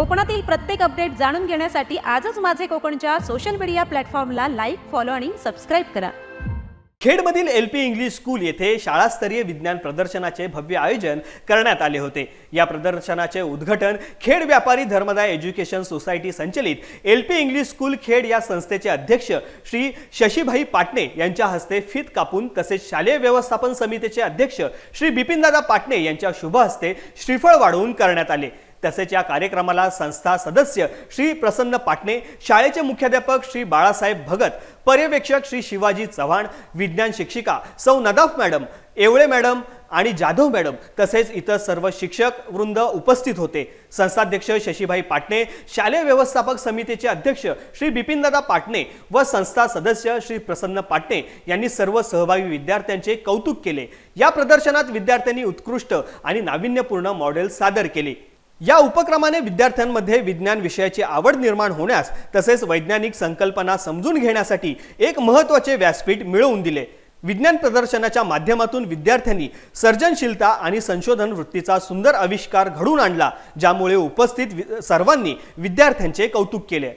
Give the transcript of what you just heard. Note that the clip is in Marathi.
कोकणातील प्रत्येक अपडेट जाणून घेण्यासाठी आजच माझे कोकणच्या सोशल मीडिया प्लॅटफॉर्मला लाईक फॉलो आणि सबस्क्राईब करा. खेडमधील एल पी इंग्लिश स्कूल येथे शाळास्तरीय विज्ञान प्रदर्शनाचे भव्य आयोजन करण्यात आले होते. या प्रदर्शनाचे उद्घाटन खेड व्यापारी धर्मदाय एज्युकेशन सोसायटी संचलित L P English school Khed या संस्थेचे अध्यक्ष श्री शशीभाई पाटणे यांच्या हस्ते फित कापून तसेच शालेय व्यवस्थापन समितीचे अध्यक्ष श्री बिपिनदादा पाटणे यांच्या शुभ हस्ते श्रीफळ वाढवून करण्यात आले. तसेच या कार्यक्रमाला संस्था सदस्य श्री प्रसन्न पाटणे शाळेचे मुख्याध्यापक श्री बाळासाहेब भगत पर्यवेक्षक श्री शिवाजी चव्हाण विज्ञान शिक्षिका सौ नदाफ मॅडम एवळे मॅडम आणि जाधव मॅडम तसेच इतर सर्व शिक्षक वृंद उपस्थित होते. संस्थाध्यक्ष शशीभाई पाटणे शालेय व्यवस्थापक समितीचे अध्यक्ष श्री बिपिनदादा पाटणे व संस्था सदस्य श्री प्रसन्न पाटणे यांनी सर्व सहभागी विद्यार्थ्यांचे कौतुक केले. या प्रदर्शनात विद्यार्थ्यांनी उत्कृष्ट आणि नाविन्यपूर्ण मॉडेल सादर केले. या उपक्रमाने विद्यार्थ्यांमध्ये विज्ञान विषयाची आवड निर्माण होण्यास तसेच वैज्ञानिक संकल्पना समजून घेण्यासाठी एक महत्त्वाचे व्यासपीठ मिळवून दिले. विज्ञान प्रदर्शनाच्या माध्यमातून विद्यार्थ्यांनी सर्जनशीलता आणि संशोधन वृत्तीचा सुंदर आविष्कार घडून आणला ज्यामुळे उपस्थित सर्वांनी विद्यार्थ्यांचे कौतुक केले.